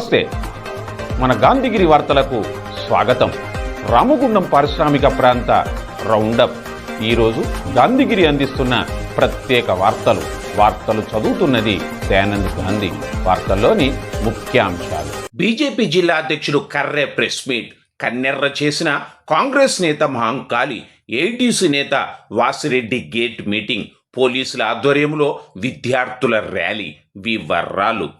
నమస్తే. మన గాంధీగిరి వార్తలకు స్వాగతం. రామగుండం పారిశ్రామిక ప్రాంత రౌండప్. ఈరోజు గాంధీగిరి అందిస్తున్న ప్రత్యేక వార్తలు. వార్తలు చదువుతున్నది దయానంద్ గాంధీ. వార్తల్లోని ముఖ్యాంశాలు. బీజేపీ జిల్లా అధ్యక్షుడు కర్రే ప్రెస్ మీట్. కన్నెర్ర చేసిన కాంగ్రెస్ నేత మహంకాళి ఏటీసీ నేత వాసిరెడ్డి గేట్ మీటింగ్ పోలీసుల ఆధ్వర్యంలో విద్యార్థుల ర్యాలీ వివరాలు.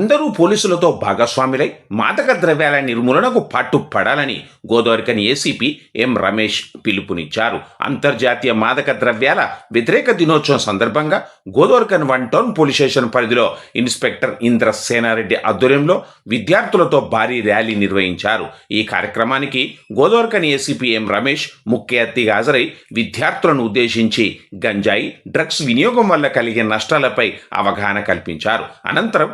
అందరూ పోలీసులతో భాగస్వాములై మాదక ద్రవ్యాల నిర్మూలనకు పట్టుపడాలని గోదావరికని ఏసీపీ ఎం రమేష్ పిలుపునిచ్చారు. అంతర్జాతీయ మాదక ద్రవ్యాల వ్యతిరేక దినోత్సవం సందర్భంగా Godavarikhani one town police station పరిధిలో ఇన్స్పెక్టర్ ఇంద్ర సేనారెడ్డి ఆధ్వర్యంలో విద్యార్థులతో భారీ ర్యాలీ నిర్వహించారు. ఈ కార్యక్రమానికి గోదావరికని ఏసీపీ ఎం రమేష్ ముఖ్య అతిథిగా హాజరై విద్యార్థులను ఉద్దేశించి గంజాయి డ్రగ్స్ వినియోగం వల్ల కలిగే నష్టాలపై అవగాహన కల్పించారు. అనంతరం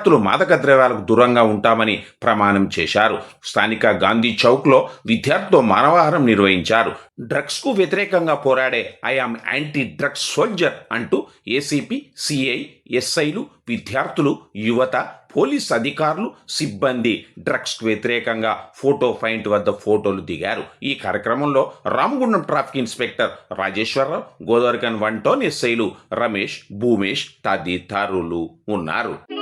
విద్యార్థులు మాదక ద్రవ్యాలకు దూరంగా ఉంటామని ప్రమాణం చేశారు. స్థానిక గాంధీ చౌక్లో విద్యార్థులతో మానవాహారం నిర్వహించారు. డ్రగ్స్కు వ్యతిరేకంగా పోరాడే I am anti drugs soldier అంటూ ఏసీపీ సిఐ ఎస్ఐలు విద్యార్థులు యువత పోలీస్ అధికారులు సిబ్బంది డ్రగ్స్కు వ్యతిరేకంగా ఫోటో ఫైంట్ వద్ద ఫోటోలు దిగారు. ఈ కార్యక్రమంలో Ramagundam traffic inspector Rajeshwararao Godavarikhani one ఎస్ఐలు రమేష్ భూమేష్ తదితరులు ఉన్నారు.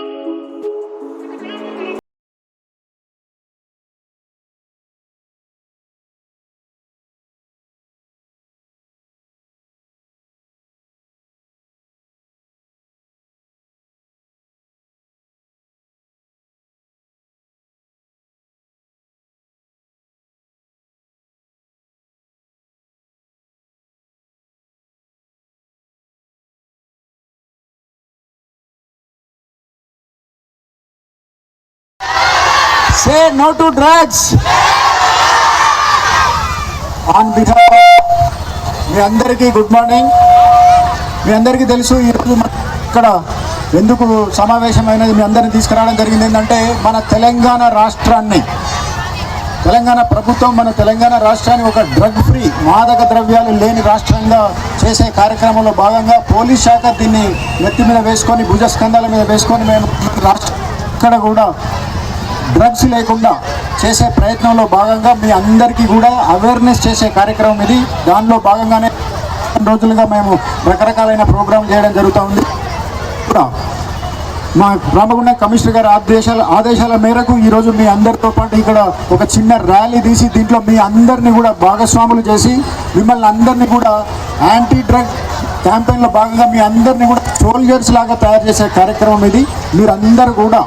No to drugs. On behalf మీ అందరికీ గుడ్ మార్నింగ్ మీ అందరికీ తెలుసు ఈరోజు ఇక్కడ ఎందుకు సమావేశమైనది మీ అందరిని తీసుకురావడం జరిగింది ఏంటంటే మన తెలంగాణ రాష్ట్రాన్ని తెలంగాణ ప్రభుత్వం మన తెలంగాణ రాష్ట్రాన్ని ఒక డ్రగ్ ఫ్రీ మాదక ద్రవ్యాలు లేని రాష్ట్రంగా చేసే కార్యక్రమంలో భాగంగా పోలీస్ శాఖ దీన్ని నెత్తి మీద వేసుకొని భుజస్కంధాల మీద వేసుకొని మేము రాష్ట్ర ఇక్కడ కూడా డ్రగ్స్ లేకుండా చేసే ప్రయత్నంలో భాగంగా మీ అందరికీ కూడా అవేర్నెస్ చేసే కార్యక్రమం ఇది. దానిలో భాగంగానే రోజులుగా మేము రకరకాలైన ప్రోగ్రాం చేయడం జరుగుతూ ఉంది. కూడా మా రామగుండ కమిషనర్ గారి ఆదేశాల ఆదేశాల మేరకు ఈరోజు మీ అందరితో పాటు ఇక్కడ ఒక చిన్న ర్యాలీ తీసి దీంట్లో మీ అందరినీ కూడా భాగస్వాములు చేసి మిమ్మల్ని అందరినీ కూడా యాంటీ డ్రగ్ క్యాంపెయిన్లో భాగంగా మీ అందరినీ కూడా సోల్జర్స్ లాగా తయారు చేసే కార్యక్రమం ఇది. మీరందరూ కూడా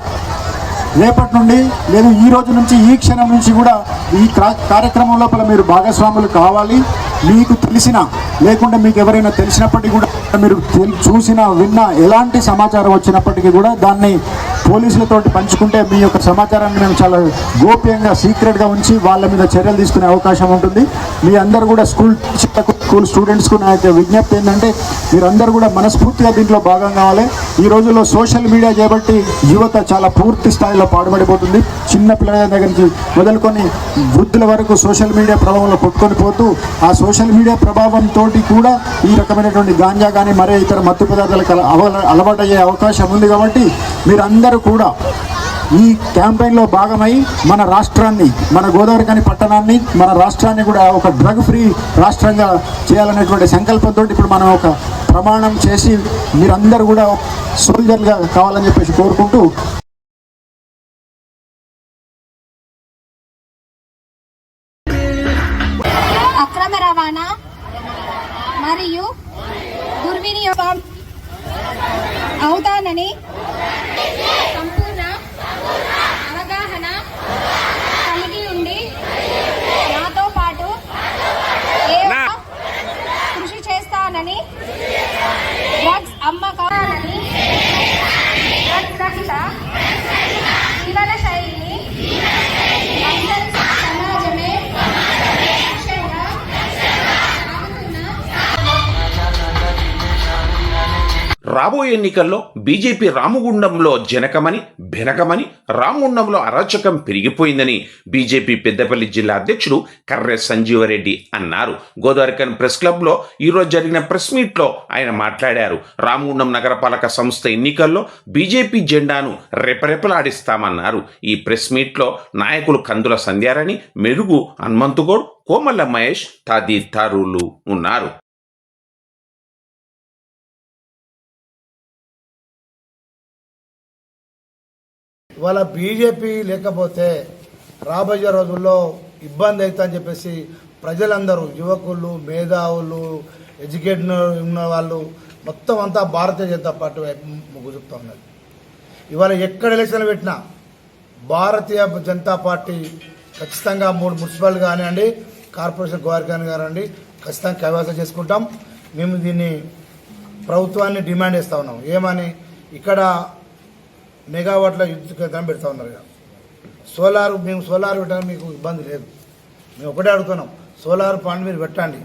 రేపటి నుండి లేదు ఈ రోజు నుంచి ఈ క్షణం నుంచి కూడా ఈ క్రా- కార్యక్రమం లోపల మీరు భాగస్వాములు కావాలి. మీకు తెలిసిన లేకుంటే మీకు ఎవరైనా తెలిసినప్పటికీ కూడా మీరు తెల్- చూసిన విన్న ఎలాంటి సమాచారం వచ్చినప్పటికీ కూడా దాన్ని పోలీసులతోటి పంచుకుంటే మీ యొక్క సమాచారాన్ని మేము చాలా గోప్యంగా సీక్రెట్గా ఉంచి వాళ్ళ మీద చర్యలు తీసుకునే అవకాశం ఉంటుంది. మీ అందరూ కూడా స్కూల్ స్కూల్ స్టూడెంట్స్కు నా యొక్క విజ్ఞప్తి ఏంటంటే మీరందరూ కూడా మనస్ఫూర్తిగా దీంట్లో భాగం కావాలి. ఈ రోజుల్లో సోషల్ మీడియా చేయబట్టి యువత చాలా పూర్తి స్థాయిలో పాడుబడిపోతుంది. చిన్న పిల్లల దగ్గర నుంచి మొదలుకొని వృద్ధుల వరకు సోషల్ మీడియా ప్రభావంలో కొట్టుకొని పోతూ ఆ సోషల్ మీడియా ప్రభావంతో కూడా ఈ రకమైనటువంటి గాంజా కానీ మరే ఇతర మత్తు పదార్థాలకు అలవాటయ్యే అవకాశం ఉంది కాబట్టి మీరందరూ కూడా ఈ క్యాంపెయిన్లో భాగమై మన రాష్ట్రాన్ని మన గోదావరి కాని పట్టణాన్ని మన రాష్ట్రాన్ని కూడా ఒక డ్రగ్ ఫ్రీ రాష్ట్రంగా చేయాలనేటువంటి సంకల్పంతో ఇప్పుడు మనం ఒక ప్రమాణం చేసి మీరందరూ కూడా సోల్జర్గా కావాలని చెప్పేసి కోరుకుంటూ అక్రమ రవాణా మరియు దుర్వినియోగం అవుతానని రాబోయే ఎన్నికల్లో బీజేపీ రామగుండంలో జనకమని బెనకమని రామగుండంలో అరాచకం పెరిగిపోయిందని బీజేపీ పెద్దపల్లి జిల్లా అధ్యక్షుడు కర్రె సంజీవరెడ్డి అన్నారు. గోదావరికన్ ప్రెస్ క్లబ్లో ఈరోజు జరిగిన ప్రెస్ మీట్లో ఆయన మాట్లాడారు. రామగుండం నగరపాలక సంస్థ ఎన్నికల్లో బీజేపీ జెండాను రెపరెపలాడిస్తామన్నారు. ఈ ప్రెస్ మీట్లో నాయకులు కందుల సంధ్యారని మెరుగు హనుమంతుగౌడ్ కోమల్ల మహేష్ తదితరులు ఉన్నారు. ఇవాళ బీజేపీ లేకపోతే రాబోయే రోజుల్లో ఇబ్బంది అవుతుందని చెప్పేసి ప్రజలందరూ యువకులు మేధావులు ఎడ్యుకేషన్ ఉన్న వాళ్ళు మొత్తం అంతా భారతీయ జనతా పార్టీ వైపు మొగ్గు ఉన్నది ఇవాళ ఎక్కడ ఎలక్షన్లు పెట్టినా భారతీయ జనతా పార్టీ ఖచ్చితంగా మూడు మున్సిపల్ కానివ్వండి కార్పొరేషన్ గోవారి కానివ్వండి ఖచ్చితంగా కైవాసం చేసుకుంటాం. మేము దీన్ని ప్రభుత్వాన్ని డిమాండ్ చేస్తూ ఉన్నాం. ఏమని? ఇక్కడ మెగావాట్ల విద్యుత్ కేంద్రం పెడతా ఉన్నారు ఇక. సోలార్ మేము సోలార్ పెట్టడానికి మీకు ఇబ్బంది లేదు. మేము ఒకటే అడుగుతున్నాం. సోలార్ పాయింట్ మీరు పెట్టండి.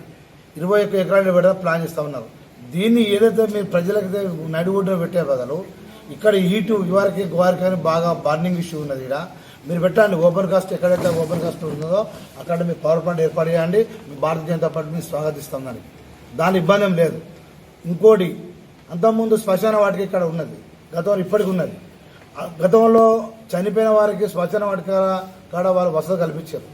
ఇరవై ఒక్క ఎకరాలు పెట్టడానికి ప్లాన్ చేస్తూ ఉన్నారు. దీన్ని ఏదైతే మీరు ప్రజలకైతే నడిగుడ్డ పెట్టే బదులు ఇక్కడ హీటు ఇవరికి వారికి కానీ బాగా బర్నింగ్ ఇష్యూ ఉన్నది ఇక్కడ మీరు పెట్టండి. ఓపెన్ కాస్ట్ ఎక్కడైతే ఓపెన్ కాస్ట్ ఉంటుందో అక్కడ మీ పవర్ ప్లాంట్ ఏర్పాటు చేయండి. మీ భారతీయ జనతా పార్టీ మీరు స్వాగతిస్తాం దానికి దాని ఇబ్బంది లేదు. ఇంకోటి అంతకుముందు శ్మశాన వాటికి ఇక్కడ ఉన్నది. గతంలో ఇప్పటికి ఉన్నది. గతంలో చనిపోయిన వారికి స్వచ్ఛన వాటికాల కాడ వాళ్ళు వసతి కల్పించారు.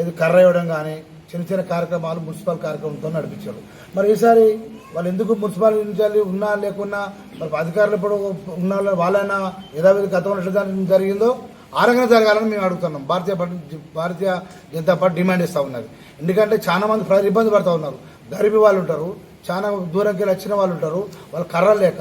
ఏది కర్ర ఇవ్వడం కానీ చిన్న చిన్న కార్యక్రమాలు మున్సిపల్ కార్యక్రమంతో నడిపించారు. మరి ఈసారి వాళ్ళు ఎందుకు మున్సిపాలిటీ నుంచి ఉన్నా లేకున్నా మరి అధికారులు ఇప్పుడు ఉన్న వాళ్ళైనా యథావిధి గతంలో జరిగిందో ఆ జరగాలని మేము అడుగుతున్నాం. భారతీయ భారతీయ జనతా పార్టీ డిమాండ్ ఇస్తూ ఉన్నది. ఎందుకంటే చాలా మంది ప్రజలు ఇబ్బంది పడుతూ ఉన్నారు. గరీబీ వాళ్ళు ఉంటారు. చాలా దూరంకి వచ్చిన వాళ్ళు ఉంటారు. వాళ్ళు కర్రలు లేక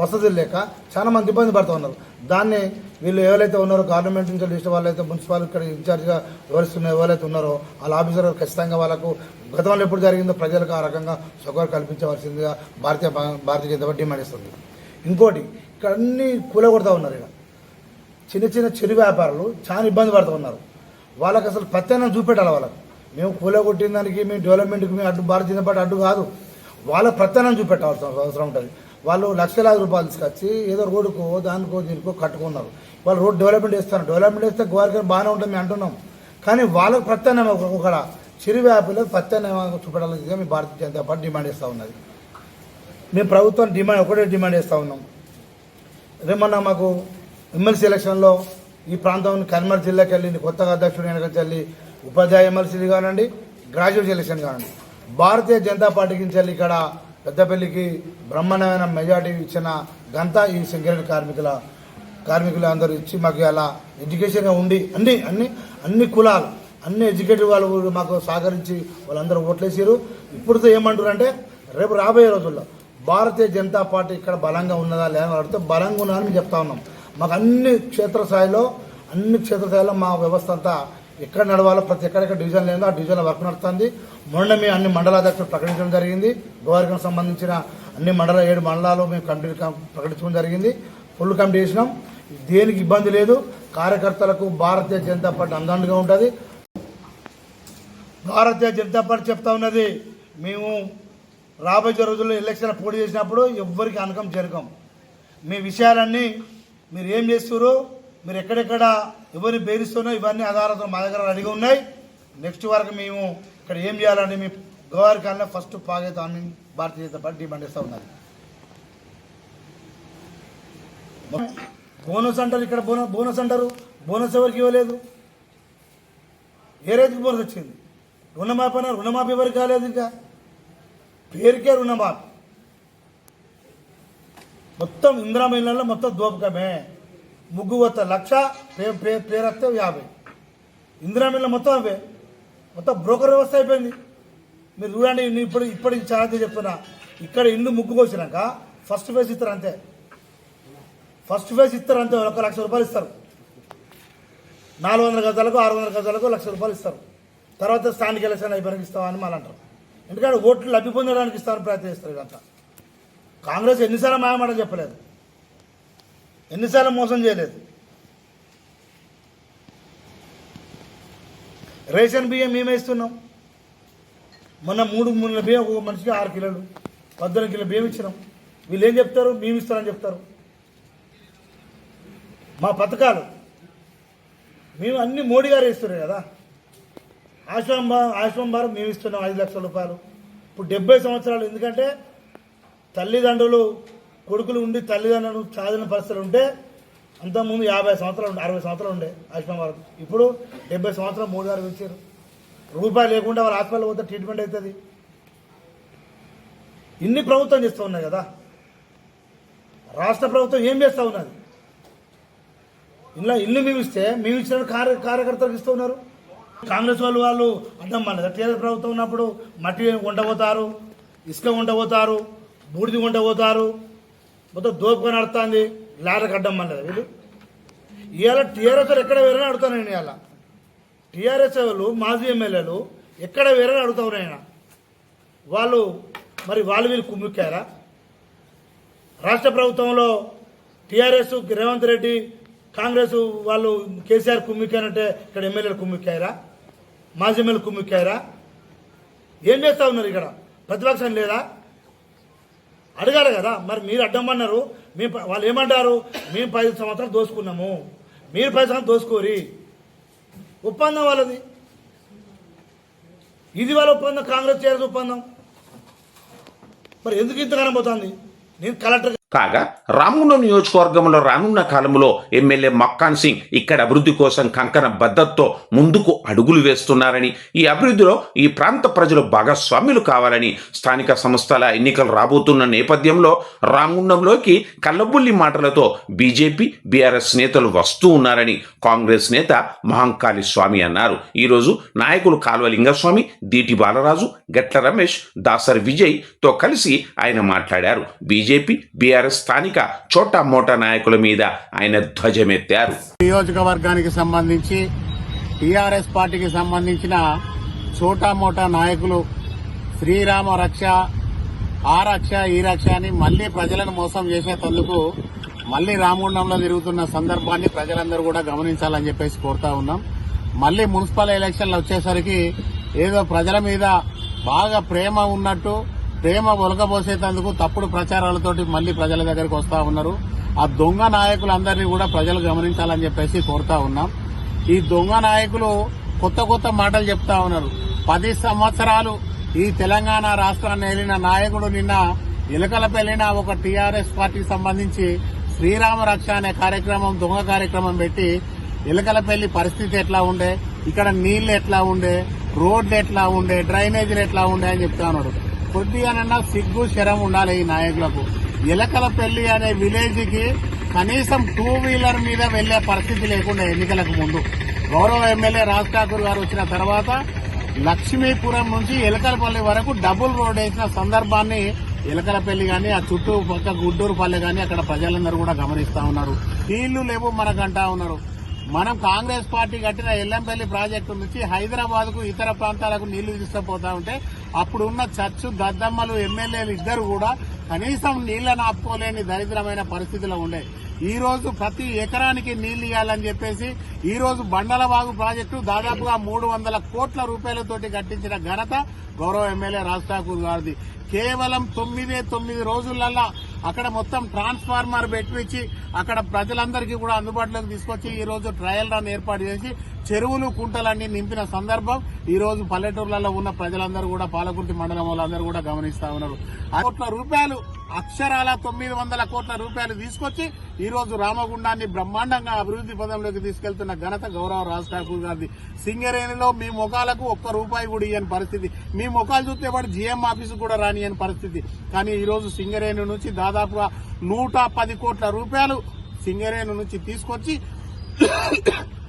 వసతులు లేక చాలా మంది ఇబ్బంది పడుతూ ఉన్నారు. దాన్ని వీళ్ళు ఎవరైతే ఉన్నారో గవర్నమెంట్ నుంచి చేసిన వాళ్ళైతే మున్సిపాలిటీ ఇక్కడ ఇన్ఛార్జ్గా వివరిస్తున్న ఎవరైతే ఉన్నారో వాళ్ళ ఆఫీసర్ ఖచ్చితంగా వాళ్ళకు గతంలో ఎప్పుడు జరిగిందో ప్రజలకు ఆ రకంగా సౌకర్యం కల్పించవలసిందిగా భారతీయ భారతీయ జనతా డిమాండ్ ఇస్తుంది ఇంకోటి ఇక్కడ అన్ని కూలగొడతా ఉన్నారు ఇక్కడ చిన్న చిన్న చిరు వ్యాపారులు చాలా ఇబ్బంది పడుతూ ఉన్నారు. వాళ్ళకి అసలు ప్రత్యామ్నాయం చూపెట్టాలి వాళ్ళకి. మేము కూలగొట్టిన దానికి మేము డెవలప్మెంట్కి మేము అడ్డు భారతీయ జనతా పార్టీ అడ్డు కాదు. వాళ్ళ ప్రత్యామ్నాయం చూపెట్టాల్సిన అవసరం ఉంటుంది. వాళ్ళు లక్షలాది రూపాయలు తీసుకొచ్చి ఏదో రోడ్డుకో దానికో దీనికో కట్టుకున్నారు. వాళ్ళు రోడ్ డెవలప్మెంట్ చేస్తారు డెవలప్మెంట్ చేస్తే గోవారికి బాగానే ఉంటుంది మేము అంటున్నాం. కానీ వాళ్ళకు ప్రత్యామ్నాయం ఒక- ఒక చిరు వ్యాపారులకు ప్రత్యామ్నాయం చూపెట్టాలని మీ భారతీయ జనతా పార్టీ డిమాండ్ చేస్తూ ఉన్నది. మేము ప్రభుత్వం డిమాండ్ ఒకటే డిమాండ్ చేస్తూ ఉన్నాం. రేమన్నా మాకు ఎమ్మెల్సీ ఎలక్షన్లో ఈ ప్రాంతం కర్మల్ జిల్లాకి వెళ్ళి కొత్తగా అధ్యక్షుడు వెనక వెళ్ళి ఉపాధ్యాయ ఎమ్మెల్సీలు కానివ్వండి గ్రాడ్యుయేట్ ఎలక్షన్ కానివ్వండి భారతీయ జనతా పార్టీకి నుంచి వెళ్ళి ఇక్కడ పెద్దపల్లికి బ్రహ్మాండమైన మెజార్టీ ఇచ్చిన గంతా ఈ సింగరేట్ కార్మికుల కార్మికులు అందరూ ఇచ్చి మాకు అలా ఎడ్యుకేషన్గా ఉండి అన్ని అన్ని అన్ని కులాలు అన్ని ఎడ్యుకేటెడ్ వాళ్ళు మాకు సహకరించి వాళ్ళందరూ ఓట్లేసారు ఇప్పుడుతో ఏమంటారు అంటే రేపు రాబోయే రోజుల్లో భారతీయ జనతా పార్టీ ఇక్కడ బలంగా ఉన్నదా లేదా అడిగితే బలంగా ఉన్నదని చెప్తా ఉన్నాం. మాకు అన్ని క్షేత్రస్థాయిలో అన్ని క్షేత్రస్థాయిలో మా వ్యవస్థ అంతా ఎక్కడ నడవాలో ప్రతి ఎక్కడెక్కడ డివిజన్ లేదో ఆ డివిజన్లో వర్క్ నడుస్తుంది మొన్న మేము అన్ని మండలాధ్యక్షులు ప్రకటించడం జరిగింది. గోవారికి సంబంధించిన అన్ని మండల ఏడు మండలాలు మేము కమిటీ ప్రకటించడం జరిగింది. ఫుల్ కమిటీ చేసినాం. దేనికి ఇబ్బంది లేదు. కార్యకర్తలకు భారతీయ జనతా పార్టీ అందంగా ఉంటుంది. భారతీయ జనతా పార్టీ చెప్తా ఉన్నది మేము రాబోయే రోజుల్లో ఎలక్షన్ పోటీ చేసినప్పుడు ఎవ్వరికి అనకం జరగం. మీ విషయాలన్నీ మీరు ఏం చేస్తున్నారు మీరు ఎక్కడెక్కడ ఎవరిని బెదిరిస్తున్నా ఇవన్నీ ఆధారాలతో మా దగ్గర రెడీగా ఉన్నాయి. నెక్స్ట్ వరకు మేము ఇక్కడ ఏం చేయాలని మీ గోవారి కాలంలో ఫస్ట్ పాగేతాన్ని భారతీయ జనతా పార్టీ డిమాండ్ చేస్తూ ఉన్నది. బోనస్ అంటారు ఇక్కడ బోనస్ బోనస్ అంటారు. బోనస్ ఎవరికి ఇవ్వలేదు? ఏ రైతుకి బోనస్ వచ్చింది? రుణమాఫీ అన్నారు. రుణమాఫీ ఎవరికి కాలేదు ఇంకా? పేరుకే రుణమాఫీ. మొత్తం ఇందిరామహిళల్లో మొత్తం దోపకమే. ముగ్గు లక్ష పే పే పేరత్తే యాభై. ఇందిరామిల్ల మొత్తం అవే. మొత్తం బ్రోకర్ వ్యవస్థ అయిపోయింది. మీరు చూడండి నేను ఇప్పుడు ఇప్పటికి చాలా చెప్తున్నా. ఇక్కడ ఇల్లు ముగ్గు ఫస్ట్ ఫేజ్ ఇస్తారు అంతే. ఫస్ట్ ఫేజ్ ఇస్తారు అంతే ఒక లక్ష రూపాయలు ఇస్తారు. నాలుగు వందల గజాలకు ఆరు వందల గజాలకు లక్ష రూపాయలు ఇస్తారు. తర్వాత స్థానిక ఎలక్షన్ అయిపోయినాక ఇస్తామని మళ్ళీ అంటారు. ఎందుకంటే ఓట్లు లబ్ధి పొందడానికి ఇస్తామని ప్రయత్నిస్తారు ఇదంతా. కాంగ్రెస్ ఎన్నిసార్లు మాయమాట చెప్పలేదు. ఎన్నిసార్లు మోసం చేయలేదు? రేషన్ బియ్యం మేమే ఇస్తున్నాం. మొన్న మూడు మూడు బియ్యం ఒక మనిషికి ఆరు కిలోలు పద్దెనిమిది కిలో బియ్యం ఇచ్చినాం. వీళ్ళు ఏం చెప్తారు? మేము ఇస్తామని చెప్తారు. మా పథకాలు. మేము అన్ని మోడీ గారు ఇస్తున్నాయి కదా. ఆశ్రమం భా- ఆశ్రమం భారం మేము ఇస్తున్నాం ఐదు లక్షల రూపాయలు. ఇప్పుడు డెబ్బై సంవత్సరాలు ఎందుకంటే తల్లిదండ్రులు కొడుకులు ఉండి తల్లిదండ్రులు సాధన పరిస్థితులు ఉంటే అంతకుముందు యాభై సంవత్సరాలు ఉండే అరవై సంవత్సరాలు ఉండే ఆయుష్మాన్ భారత్. ఇప్పుడు డెబ్బై సంవత్సరాలు మూడు గారు ఇచ్చారు రూపాయి లేకుండా వాళ్ళ హాస్పిటల్ పోతే ట్రీట్మెంట్ అవుతుంది. ఇన్ని ప్రభుత్వం చేస్తూ ఉన్నాయి కదా. రాష్ట్ర ప్రభుత్వం ఏం చేస్తూ ఉన్నది? ఇలా ఇల్లు మేము ఇస్తే మేము ఇచ్చిన కార్య కార్యకర్తలకు ఇస్తూ ఉన్నారు. కాంగ్రెస్ వాళ్ళు వాళ్ళు అర్థం మన టీఆర్ఎస్ ప్రభుత్వం ఉన్నప్పుడు మట్టి ఉండబోతారు ఇసుక ఉండబోతారు బూడిది ఉండబోతారు మొత్తం దోపుకొని నడుస్తుంది లాడకు అడ్డం పడలేదు వీళ్ళు ఇవాళ టీఆర్ఎస్ ఎక్కడ వేరే అడుగుతాను నేను ఇవాళ. టీఆర్ఎస్ వాళ్ళు మాజీ ఎమ్మెల్యేలు ఎక్కడ వేరే అడుగుతావు నేను వాళ్ళు మరి వాళ్ళు వీళ్ళు కుమ్ముక్కారా? రాష్ట్ర ప్రభుత్వంలో టీఆర్ఎస్ రేవంత్ రెడ్డి కాంగ్రెస్ వాళ్ళు కేసీఆర్ కుమ్మిక్కారంటే ఇక్కడ ఎమ్మెల్యేలు కుమ్మిక్కారా? మాజీ ఎమ్మెల్యే కుమ్మిక్కారా? ఏం చేస్తా ఉన్నారు ఇక్కడ? ప్రతిపక్షం లేదా? అడగాలి కదా. మరి మీరు అడ్డమన్నారు మేము ప- వాళ్ళు ఏమంటారు? మేము పది సంవత్సరాలు దోసుకున్నాము. మీరు పది సంవత్సరాలు దోసుకోరి. ఒప్పందం వాళ్ళది. ఇది వాళ్ళ ఒప్పందం కాంగ్రెస్ చేయాల్సిన ఒప్పందం. మరి ఎందుకు ఇంతగానం పోతుంది? నేను కలెక్టర్ కాగా రామగుండం నియోజకవర్గంలో రానున్న కాలంలో ఎమ్మెల్యే మక్కాన్ సింగ్ ఇక్కడ అభివృద్ధి కోసం కంకణ బద్దత్తో ముందుకు అడుగులు వేస్తున్నారని ఈ అభివృద్ధిలో ఈ ప్రాంత ప్రజలు భాగస్వాములు కావాలని స్థానిక సంస్థల ఎన్నికలు రాబోతున్న నేపథ్యంలో రామగుండంలోకి కల్లబుల్లి మాటలతో బీజేపీ బీఆర్ఎస్ నేతలు వస్తూ ఉన్నారని కాంగ్రెస్ నేత మహంకాళి స్వామి అన్నారు. ఈరోజు నాయకులు కాల్వ లింగస్వామి దీటి బాలరాజు గట్ల రమేష్ దాసరి విజయ్తో కలిసి ఆయన మాట్లాడారు. బీజేపీ బీఆర్ఎస్ స్థానిక చోటా మోటా నాయకుల మీద ఆయన ధ్వజమెత్తారు. నియోజకవర్గానికి సంబంధించి టీఆర్ఎస్ పార్టీకి సంబంధించిన చోటా మోటా నాయకులు శ్రీరామ రక్ష ఆ రక్ష ఈ రక్ష అని మళ్ళీ ప్రజలను మోసం చేసేటందుకు మళ్ళీ రామగుండంలో తిరుగుతున్న సందర్భాన్ని ప్రజలందరూ కూడా గమనించాలని చెప్పేసి కోరుతా ఉన్నాం. మళ్ళీ మున్సిపల్ ఎలక్షన్లు వచ్చేసరికి ఏదో ప్రజల మీద బాగా ప్రేమ ఉన్నట్టు ప్రేమ ఒలకబోసేటందుకు తప్పుడు ప్రచారాలతోటి మళ్ళీ ప్రజల దగ్గరికి వస్తా ఉన్నారు. ఆ దొంగ నాయకులందరినీ కూడా ప్రజలు గమనించాలని చెప్పేసి కోరుతా ఉన్నాం. ఈ దొంగ నాయకులు కొత్త కొత్త మాటలు చెప్తా ఉన్నారు. పది సంవత్సరాలు ఈ తెలంగాణ రాష్ట్రాన్ని ఏలిన నాయకుడు నిన్న ఇలకలపెళ్ళిన ఒక టీఆర్ఎస్ పార్టీకి సంబంధించి శ్రీరామ రక్ష అనే కార్యక్రమం దొంగ కార్యక్రమం పెట్టి ఇలకలపల్లి పరిస్థితి ఎట్లా ఉండే ఇక్కడ నీళ్ళు ఎట్లా ఉండే రోడ్లు ఎట్లా ఉండే డ్రైనేజీలు ఎట్లా ఉండే అని చెప్తా ఉన్నాడు కొద్దిగానన్నా సిగ్గు శరం ఉండాలి ఈ నాయకులకు. ఇలకలపల్లి అనే విలేజ్కి కనీసం టూ వీలర్ మీద వెళ్ళే పరిస్థితి లేకుండా ఎన్నికలకు ముందు. గౌరవ ఎమ్మెల్యే రాజ్ ఠాకూర్ గారు వచ్చిన తర్వాత లక్ష్మీపురం నుంచి ఎలకలపల్లి వరకు డబుల్ రోడ్ వేసిన సందర్భాన్ని ఎలకలపల్లి గాని ఆ చుట్టూ పక్క గుడ్డూరు పల్లె గాని అక్కడ ప్రజలందరూ కూడా గమనిస్తా ఉన్నారు. నీళ్ళు లేవు మనకంటా ఉన్నారు. మనం కాంగ్రెస్ పార్టీ కట్టిన ఎల్లంపల్లి ప్రాజెక్టు నుంచి హైదరాబాద్కు ఇతర ప్రాంతాలకు నీళ్ళు తీసుకుపోతా ఉంటే అప్పుడున్న చచ్చు దద్దమ్మలు ఎమ్మెల్యేలు ఇద్దరు కూడా కనీసం నీళ్ళను ఆపుకోలేని దరిద్రమైన పరిస్థితిలో ఉండే. ఈ రోజు ప్రతి ఎకరానికి నీళ్ళు ఇవ్వాలని చెప్పేసి ఈ రోజు బండలవాగు ప్రాజెక్టు దాదాపుగా మూడు వందల కోట్ల రూపాయలతోటి కట్టించిన ఘనత గౌరవ ఎమ్మెల్యే రాజ్ ఠాకూర్ గారిది. కేవలం తొమ్మిదే తొమ్మిది రోజులల్లా అక్కడ మొత్తం ట్రాన్స్ఫార్మర్ పెట్టించి అక్కడ ప్రజలందరికీ కూడా అందుబాటులోకి తీసుకొచ్చి ఈ రోజు ట్రయల్ రన్ ఏర్పాటు చేసి చెరువులు కుంటలన్నీ నింపిన సందర్భం ఈ రోజు పల్లెటూర్లలో ఉన్న ప్రజలందరూ కూడా పాలకుర్తి మండలం వాళ్ళందరూ కూడా గమనిస్తా ఉన్నారు. కోట్ల రూపాయలు అక్షరాల తొమ్మిది వందల కోట్ల రూపాయలు తీసుకొచ్చి ఈ రోజు రామగుండాన్ని బ్రహ్మాండంగా అభివృద్ధి పదంలోకి తీసుకెళ్తున్న ఘనత గౌరవ రాజ్ ఠాకూర్ గారిది. సింగరేణిలో మీ ముఖాలకు ఒక్క రూపాయి కూడా ఇయ్యని పరిస్థితి. మీ ముఖాలు చూస్తే వాడు జీఎం ఆఫీసు కూడా రానియని పరిస్థితి. కానీ ఈ రోజు సింగరేణి నుంచి దాదాపుగా నూట పది కోట్ల రూపాయలు సింగరేణి నుంచి తీసుకొచ్చి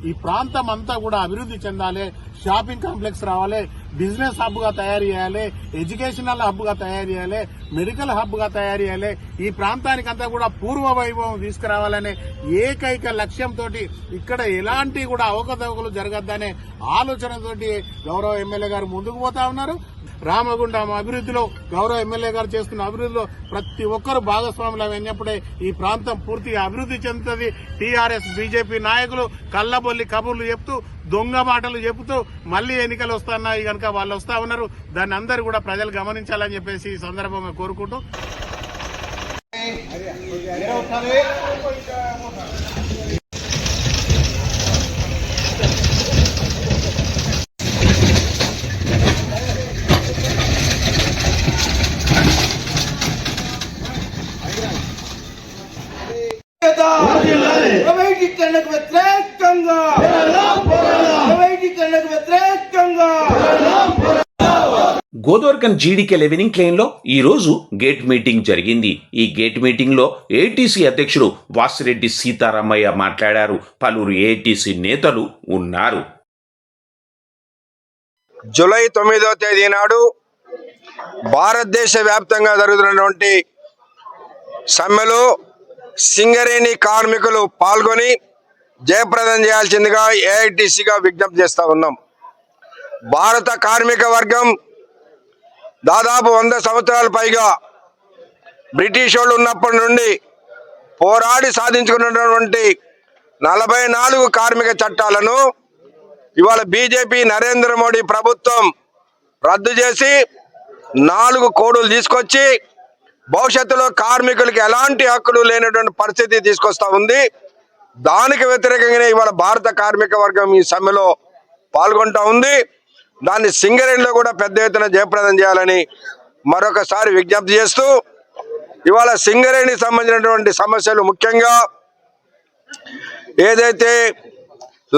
ఈ ప్రాంతం అంతా కూడా అభివృద్ధి చెందాలి షాపింగ్ కాంప్లెక్స్ రావాలి బిజినెస్ హబ్గా తయారు చేయాలి ఎడ్యుకేషనల్ హబ్గా తయారు చేయాలి మెడికల్ హబ్గా తయారు చేయాలి. ఈ ప్రాంతానికంతా కూడా పూర్వ వైభవం తీసుకురావాలనే ఏకైక లక్ష్యంతో ఇక్కడ ఎలాంటి కూడా అవకతవకలు జరగద్దనే ఆలోచనతోటి గౌరవ ఎమ్మెల్యే గారు ముందుకు పోతా ఉన్నారు. రామగుండం అభివృద్ధిలో గౌరవ ఎమ్మెల్యే గారు చేస్తున్న అభివృద్ధిలో ప్రతి ఒక్కరు భాగస్వాములు అయినప్పుడే ఈ ప్రాంతం పూర్తిగా అభివృద్ధి చెందుతుంది టీఆర్ఎస్ బీజేపీ నాయకులు కళ్ళబొల్లి కబుర్లు చెప్తూ దొంగ మాటలు చెబుతూ మళ్ళీ ఎన్నికలు వస్తున్నాయి కనుక వాళ్ళు వస్తా ఉన్నారు దాన్ని అందరూ కూడా ప్రజలు గమనించాలని చెప్పేసి ఈ సందర్భంగా కోరుకుంటూ ప్రైవేటీకరణకు వ్యతిరేకంగా ప్రైవేటీకరణకు వ్యతిరేకంగా గోదోర్కన్ జీడీకే లెవెనింగ్ క్లెయిన్లో ఈ రోజు గేట్ మీటింగ్ జరిగింది. ఈ గేట్ మీటింగ్లో ఏటీసీ అధ్యక్షుడు వాసిరెడ్డి సీతారామయ్య మాట్లాడారు. పలువురు ఏటీసీ నేతలు ఉన్నారు. జూలై తొమ్మిదో తేదీ నాడు భారతదేశ వ్యాప్తంగా జరుగుతున్నటువంటి సమ్మెలో సింగరేణి కార్మికులు పాల్గొని జయప్రదం చేయాల్సిందిగా ఏఐటిసిగా విజ్ఞప్తి చేస్తా ఉన్నాం. భారత కార్మిక వర్గం దాదాపు వంద సంవత్సరాల పైగా బ్రిటిష్ వాళ్ళు ఉన్నప్పటి నుండి పోరాడి సాధించుకున్నటువంటి నలభై నాలుగు కార్మిక చట్టాలను ఇవాళ బీజేపీ నరేంద్ర మోడీ ప్రభుత్వం రద్దు చేసి నాలుగు కోడులు తీసుకొచ్చి భవిష్యత్తులో కార్మికులకి ఎలాంటి హక్కులు లేనటువంటి పరిస్థితి తీసుకొస్తా ఉంది. దానికి వ్యతిరేకంగానే ఇవాళ భారత కార్మిక వర్గం ఈ సమ్మెలో పాల్గొంటా ఉంది. దాన్ని సింగరేణిలో కూడా పెద్ద ఎత్తున జయప్రదం చేయాలని మరొకసారి విజ్ఞప్తి చేస్తూ ఇవాళ సింగరేణికి సంబంధించినటువంటి సమస్యలు ముఖ్యంగా ఏదైతే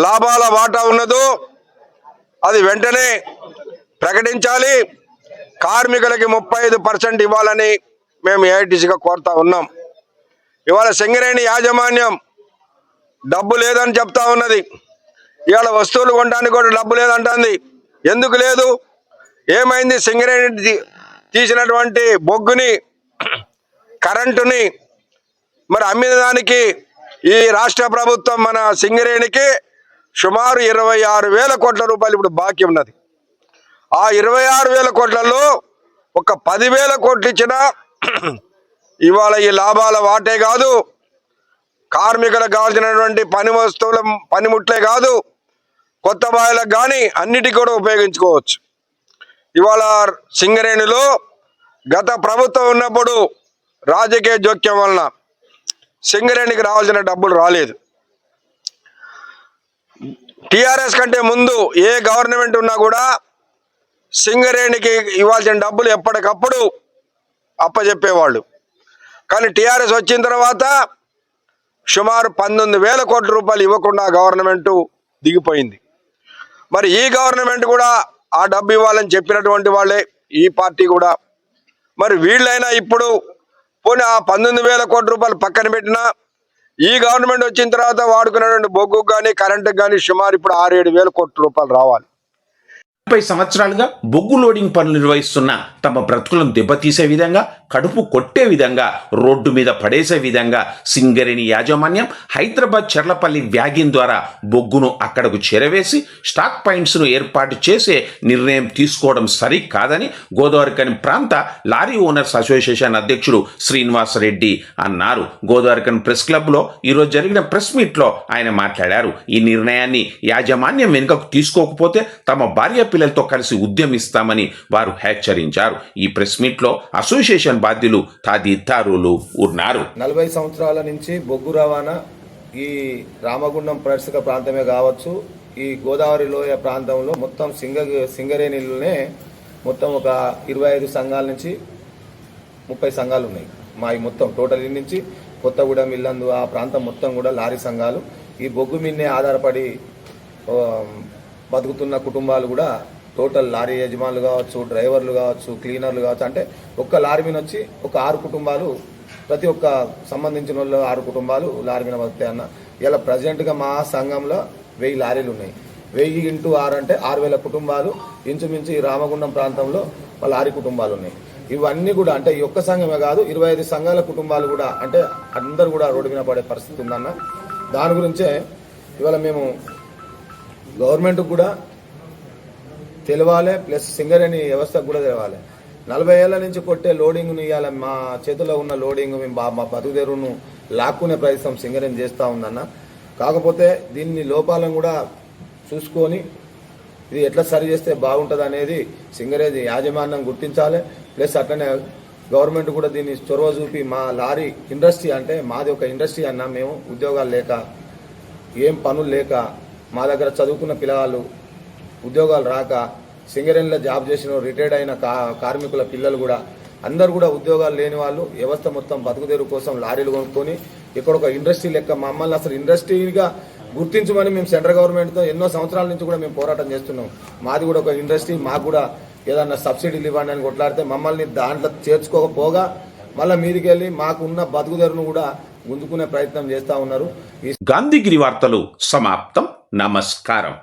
లాభాల వాటా ఉన్నదో అది వెంటనే ప్రకటించాలి. కార్మికులకి ముప్పై ఐదు పర్సెంట్ ఇవ్వాలని మేము ఏఐటీసీగా కోరుతా ఉన్నాం. ఇవాళ సింగరేణి యాజమాన్యం డబ్బు లేదని చెప్తా ఉన్నది. ఇవాళ వస్తువులు కొనడానికి కూడా డబ్బు లేదంటుంది. ఎందుకు లేదు? ఏమైంది? సింగరేణి తీ- తీసినటువంటి బొగ్గుని కరెంటుని మరి అమ్మిన దానికి ఈ రాష్ట్ర ప్రభుత్వం మన సింగరేణికి సుమారు ఇరవై ఆరు వేల కోట్ల రూపాయలు ఇప్పుడు బాకీ ఉన్నది. ఆ ఇరవై ఆరు వేల కోట్లలో ఒక పదివేల కోట్లు ఇచ్చిన ఇవాళ ఈ లాభాల వాటే కాదు. కార్మికులకు కావాల్సినటువంటి పని వస్తువుల పనిముట్లే కాదు. కొత్త బావిలకు కానీ అన్నిటికీ కూడా ఉపయోగించుకోవచ్చు. ఇవాళ సింగరేణిలో గత ప్రభుత్వం ఉన్నప్పుడు రాజకీయ జోక్యం వలన సింగరేణికి రావాల్సిన డబ్బులు రాలేదు. టీఆర్ఎస్ కంటే ముందు ఏ గవర్నమెంట్ ఉన్నా కూడా సింగరేణికి ఇవ్వాల్సిన డబ్బులు ఎప్పటికప్పుడు అప్పచెప్పేవాళ్ళు కానీ టీఆర్ఎస్ వచ్చిన తర్వాత సుమారు పంతొమ్మిది వేల కోట్ల రూపాయలు ఇవ్వకుండా గవర్నమెంటు దిగిపోయింది. మరి ఈ గవర్నమెంట్ కూడా ఆ డబ్బు ఇవ్వాలని చెప్పినటువంటి వాళ్ళే ఈ పార్టీ కూడా. మరి వీళ్ళైనా ఇప్పుడు పోనీ ఆ పంతొమ్మిది వేల కోట్ల రూపాయలు పక్కన పెట్టినా ఈ గవర్నమెంట్ వచ్చిన తర్వాత వాడుకున్నటువంటి బొగ్గు కానీ కరెంటుకు కానీ సుమారు ఇప్పుడు ఆరు ఏడు వేల కోట్ల రూపాయలు రావాలి. ముప్పై సంవత్సరాలుగా బొగ్గు లోడింగ్ పనులు నిర్వహిస్తున్న తమ బ్రతుకులను దెబ్బతీసే విధంగా కడుపు కొట్టే విధంగా రోడ్డు మీద పడేసే విధంగా సింగరేణి యాజమాన్యం హైదరాబాద్ చెర్లపల్లి వ్యాగిన్ ద్వారా బొగ్గును అక్కడకు చేరవేసి స్టాక్ పాయింట్స్ను ఏర్పాటు చేసే నిర్ణయం తీసుకోవడం సరికాదని గోదావరికని ప్రాంత లారీ ఓనర్స్ అసోసియేషన్ అధ్యక్షుడు శ్రీనివాస్ రెడ్డి అన్నారు. గోదావరికన్ ప్రెస్ క్లబ్లో ఈరోజు జరిగిన ప్రెస్ మీట్లో ఆయన మాట్లాడారు. ఈ నిర్ణయాన్ని యాజమాన్యం వెనుకకు తీసుకోకపోతే తమ భార్య పిల్లలతో కలిసి ఉద్యమిస్తామని వారు హెచ్చరించారు. ఈ ప్రెస్ మీట్లో అసోసియేషన్ బాధ్యులు తదితరులు ఉన్నారు. నలభై సంవత్సరాల నుంచి బొగ్గు రవాణా ఈ రామగుండం పరిసర ప్రాంతమే కావచ్చు ఈ గోదావరి లోయ ప్రాంతంలో మొత్తం సింగ సింగరేణిలోనే మొత్తం ఒక ఇరవై ఐదు సంఘాల నుంచి ముప్పై సంఘాలు ఉన్నాయి. మా ఈ మొత్తం టోటల్ నుంచి కొత్తగూడెం ఇల్లందు ఆ ప్రాంతం మొత్తం కూడా లారీ సంఘాలు. ఈ బొగ్గు మీదనే ఆధారపడి బతుకుతున్న కుటుంబాలు కూడా టోటల్ లారీ యజమానులు కావచ్చు డ్రైవర్లు కావచ్చు క్లీనర్లు కావచ్చు అంటే ఒక్క లారీ మీద వచ్చి ఒక ఆరు కుటుంబాలు ప్రతి ఒక్క సంబంధించిన వాళ్ళు ఆరు కుటుంబాలు లారీ మీద వస్తాయి అన్న. ఇలా ప్రజెంట్గా మా సంఘంలో వెయ్యి లారీలు ఉన్నాయి. వెయ్యి ఇంటూ ఆరు అంటే ఆరు వేల కుటుంబాలు. ఇంచుమించు ఈ రామగుండం ప్రాంతంలో వాళ్ళ ఆరు కుటుంబాలు ఉన్నాయి. ఇవన్నీ కూడా అంటే ఈ ఒక్క సంఘమే కాదు ఇరవై ఐదు సంఘాల కుటుంబాలు కూడా అంటే అందరు కూడా రోడ్డు మీద పడే పరిస్థితి ఉందన్న. దాని గురించే ఇవాళ మేము గవర్నమెంట్కి కూడా తెలవాలి ప్లస్ సింగరేణి వ్యవస్థకు కూడా తెలవాలి. నలభై ఏళ్ళ నుంచి కొట్టే లోడింగ్ను ఇవాళ మా చేతిలో ఉన్న లోడింగ్ మేము మా బతుకుదేరును లాక్కునే ప్రయత్నం సింగరేణి చేస్తూ ఉందన్న. కాకపోతే దీన్ని లోపాలను కూడా చూసుకొని ఇది ఎట్లా సరి చేస్తే బాగుంటుంది అనేది సింగరేజ్ యాజమాన్యం గుర్తించాలి. ప్లస్ అట్లనే గవర్నమెంట్ కూడా దీన్ని చొరవ చూపి మా లారీ ఇండస్ట్రీ అంటే మాది ఒక ఇండస్ట్రీ అన్న మేము ఉద్యోగాలు లేక ఏం పనులు లేక మా దగ్గర చదువుకున్న పిల్లలు ఉద్యోగాలు రాక సింగరేణిలో జాబ్ చేసిన రిటైర్డ్ అయిన కా కార్మికుల పిల్లలు కూడా అందరు కూడా ఉద్యోగాలు లేని వాళ్ళు వ్యవస్థ మొత్తం బతుకుదేరు కోసం లారీలు కొనుక్కొని ఇక్కడ ఒక ఇండస్ట్రీ లెక్క మమ్మల్ని అసలు ఇండస్ట్రీగా గుర్తించమని మేము సెంట్రల్ గవర్నమెంట్తో ఎన్నో సంవత్సరాల నుంచి కూడా మేము పోరాటం చేస్తున్నాం. మాది కూడా ఒక ఇండస్ట్రీ మాకు కూడా ఏదన్నా సబ్సిడీలు ఇవ్వండి అని కొట్లాడితే మమ్మల్ని దాంట్లో చేర్చుకోకపోగా మళ్ళీ మీదికి వెళ్ళి మాకున్న బతుకుదెరును కూడా గుంజుకునే ప్రయత్నం చేస్తూ ఉన్నారు. ఈ గాంధీగిరి వార్తలు సమాప్తం. నమస్కారం.